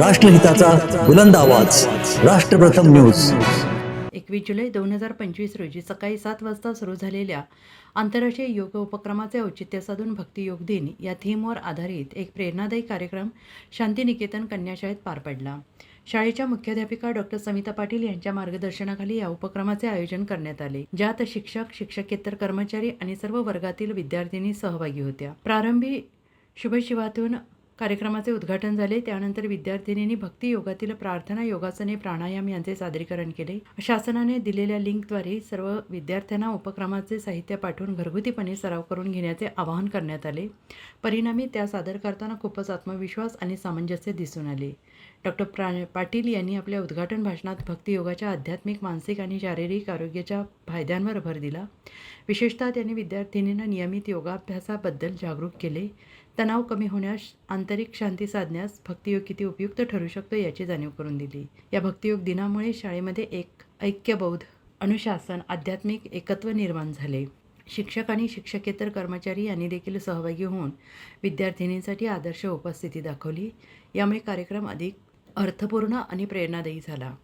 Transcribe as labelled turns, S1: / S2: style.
S1: राष्ट्रहिताचा बुलंद आवाज. राष्ट्रप्रथम न्यूज.
S2: एकवीस जुलै दोन हजार पंचवीस रोजी सकाळी सात वाजता सुरू झालेल्या आंतरराष्ट्रीय योग उपक्रमाचे औचित्य साधून भक्तियोग दिन या थीमवर आधारित एक प्रेरणादायी कार्यक्रम शांतिनिकेतन कन्याशाळेत पार पडला. शाळेच्या मुख्याध्यापिका डॉक्टर समिता पाटील यांच्या मार्गदर्शनाखाली या उपक्रमाचे आयोजन करण्यात आले ज्यात शिक्षक शिक्षकेतर कर्मचारी आणि सर्व वर्गातील विद्यार्थिनी सहभागी होत्या. प्रारंभी शुभशिवातून कार्यक्रमाचे उद्घाटन झाले. त्यानंतर विद्यार्थिनींनी भक्ती योगातील प्रार्थना योगासने प्राणायाम यांचे सादरीकरण केले. शासनाने दिलेल्या लिंकद्वारे सर्व विद्यार्थ्यांना उपक्रमाचे साहित्य पाठवून घरगुतीपणे सराव करून घेण्याचे आवाहन करण्यात आले. परिणामी त्या सादर करताना खूपच आत्मविश्वास आणि सामंजस्य दिसून आले. डॉक्टर प्रा पाटील यांनी आपल्या उद्घाटन भाषणात भक्तियोगाच्या आध्यात्मिक मानसिक आणि शारीरिक आरोग्याच्या फायद्यांवर भर दिला. विशेषतः त्यांनी विद्यार्थिनींना नियमित योगाभ्यासाबद्दल जागरूक केले. तणाव कमी होण्यास आंतरिक शांती साधण्यास भक्तियोग किती उपयुक्त ठरू शकतो याची जाणीव करून दिली. या भक्तियोग दिनामुळे शाळेमध्ये एक ऐक्यबौध अनुशासन आध्यात्मिक एकत्व निर्माण झाले. शिक्षक आणि शिक्षकेतर कर्मचारी यांनी देखील सहभागी होऊन विद्यार्थिनींसाठी आदर्श उपस्थिती दाखवली. यामुळे कार्यक्रम अधिक अर्थपूर्ण आणि प्रेरणादायी झाला.